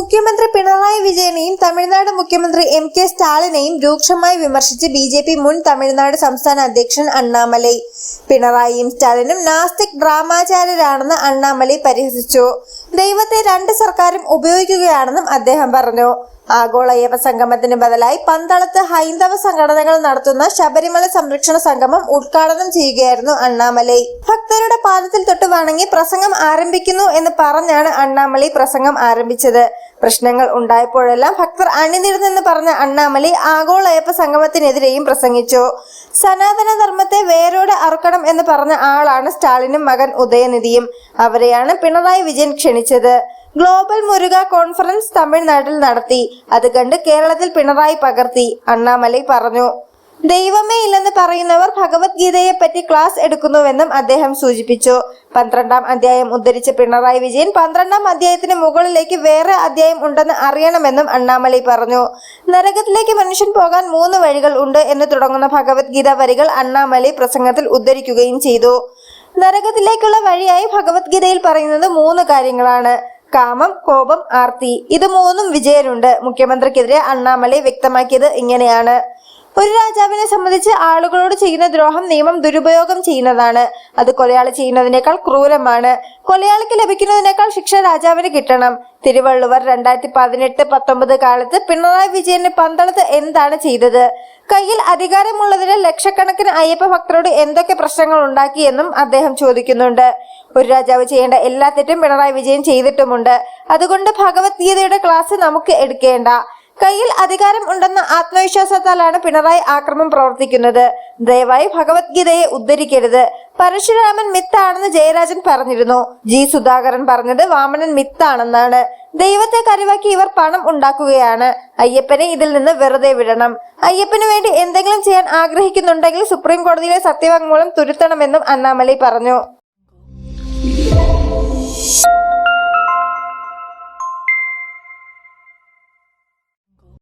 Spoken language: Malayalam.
മുഖ്യമന്ത്രി പിണറായി വിജയനെയും തമിഴ്നാട് മുഖ്യമന്ത്രി എം കെ സ്റ്റാലിനെയും രൂക്ഷമായി വിമർശിച്ച് ബി ജെ പി മുൻ തമിഴ്നാട് സംസ്ഥാന അധ്യക്ഷൻ അണ്ണാമലൈ. പിണറായിയും സ്റ്റാലിനും നാസ്തിക് ഡ്രാമാചാര്യരാണെന്ന് അണ്ണാമലൈ പരിഹസിച്ചു. ദൈവത്തെ രണ്ട് സർക്കാരും ഉപയോഗിക്കുകയാണെന്നും അദ്ദേഹം പറഞ്ഞു. ആഗോള അയ്യപ്പ സംഗമത്തിന് ബദലായി പന്തളത്ത് ഹൈന്ദവ സംഘടനകൾ നടത്തുന്ന ശബരിമല സംരക്ഷണ സംഗമം ഉദ്ഘാടനം ചെയ്യുകയായിരുന്നു അണ്ണാമലൈ. ഭക്തരുടെ പാദത്തിൽ തൊട്ട് വണങ്ങി പ്രസംഗം ആരംഭിക്കുന്നു എന്ന് പറഞ്ഞാണ് അണ്ണാമലൈ പ്രസംഗം ആരംഭിച്ചത്. പ്രശ്നങ്ങൾ ഉണ്ടായപ്പോഴെല്ലാം ഭക്തർ അണിനിരുന്നെന്ന് പറഞ്ഞ അണ്ണാമലി ആഗോള അയ്യപ്പ സംഗമത്തിനെതിരെയും പ്രസംഗിച്ചു. സനാതന ധർമ്മത്തെ വേരോടെ അറുക്കണം എന്ന് പറഞ്ഞ ആളാണ് സ്റ്റാലിനും മകൻ ഉദയനിധിയും. അവരെയാണ് പിണറായി വിജയൻ ക്ഷണിച്ചത്. ഗ്ലോബൽ മുരുക കോൺഫറൻസ് തമിഴ്നാട്ടിൽ നടത്തി. അത് കണ്ട് കേരളത്തിൽ പിണറായി പകർത്തി. അണ്ണാമലൈ പറഞ്ഞു. ദൈവമേ ഇല്ലെന്ന് പറയുന്നവർ ഭഗവത്ഗീതയെ പറ്റി ക്ലാസ് എടുക്കുന്നുവെന്നും അദ്ദേഹം സൂചിപ്പിച്ചു. പന്ത്രണ്ടാം അധ്യായം ഉദ്ധരിച്ച പിണറായി വിജയൻ പന്ത്രണ്ടാം അധ്യായത്തിന് മുകളിലേക്ക് വേറെ അധ്യായം ഉണ്ടെന്ന് അറിയണമെന്നും അണ്ണാമലൈ പറഞ്ഞു. നരകത്തിലേക്ക് മനുഷ്യൻ പോകാൻ മൂന്ന് വഴികൾ ഉണ്ട് എന്ന് തുടങ്ങുന്ന ഭഗവത്ഗീത വരികൾ അണ്ണാമലൈ പ്രസംഗത്തിൽ ഉദ്ധരിക്കുകയും ചെയ്തു. നരകത്തിലേക്കുള്ള വഴിയായി ഭഗവത്ഗീതയിൽ പറയുന്നത് മൂന്ന് കാര്യങ്ങളാണ്. കാമം കോപം ആർത്തി. ഇത് മൂന്നും വിജയനുണ്ട് മുഖ്യമന്ത്രിക്കെതിരെ അണ്ണാമലൈ വ്യക്തമാക്കിയത് ഇങ്ങനെയാണ്. ഒരു രാജാവിനെ സംബന്ധിച്ച് ആളുകളോട് ചെയ്യുന്ന ദ്രോഹം നിയമം ദുരുപയോഗം ചെയ്യുന്നതാണ്. അത് കൊലയാളി ചെയ്യുന്നതിനേക്കാൾ ക്രൂരമാണ്. കൊലയാളിക്ക് ലഭിക്കുന്നതിനേക്കാൾ ശിക്ഷ രാജാവിന് കിട്ടണം. തിരുവള്ളുവർ രണ്ടായിരത്തി പതിനെട്ട് പത്തൊമ്പത് കാലത്ത് പിണറായി വിജയന് പന്തളത്ത് എന്താണ് ചെയ്തത്? കയ്യിൽ അധികാരമുള്ളതിന് ലക്ഷക്കണക്കിന് അയ്യപ്പ ഭക്തരോട് എന്തൊക്കെ പ്രശ്നങ്ങൾ ഉണ്ടാക്കിയെന്നും അദ്ദേഹം ചോദിക്കുന്നുണ്ട്. ഒരു രാജാവ് ചെയ്യേണ്ട എല്ലാ തെറ്റും പിണറായി വിജയൻ ചെയ്തിട്ടുമുണ്ട്. അതുകൊണ്ട് ഭഗവത്ഗീതയുടെ ക്ലാസ് നമുക്ക് എടുക്കേണ്ട. കയ്യിൽ അധികാരം ഉണ്ടെന്ന ആത്മവിശ്വാസത്താലാണ് പിണറായി ആക്രമം പ്രവർത്തിക്കുന്നത്. ദയവായി ഭഗവത്ഗീതയെ ഉദ്ധരിക്കരുത്. പരശുരാമൻ മിത്താണെന്ന് ജയരാജൻ പറഞ്ഞിരുന്നു. ജി സുധാകരൻ പറഞ്ഞത് വാമനൻ മിത്താണെന്നാണ്. ദൈവത്തെ കരുവാക്കി ഇവർ പണം ഉണ്ടാക്കുകയാണ്. അയ്യപ്പനെ ഇതിൽ നിന്ന് വെറുതെ വിടണം. അയ്യപ്പന് വേണ്ടി എന്തെങ്കിലും ചെയ്യാൻ ആഗ്രഹിക്കുന്നുണ്ടെങ്കിൽ സുപ്രീം കോടതിയിലെ സത്യവാങ്മൂലം തുരുത്തണമെന്നും അണ്ണാമലൈ പറഞ്ഞു.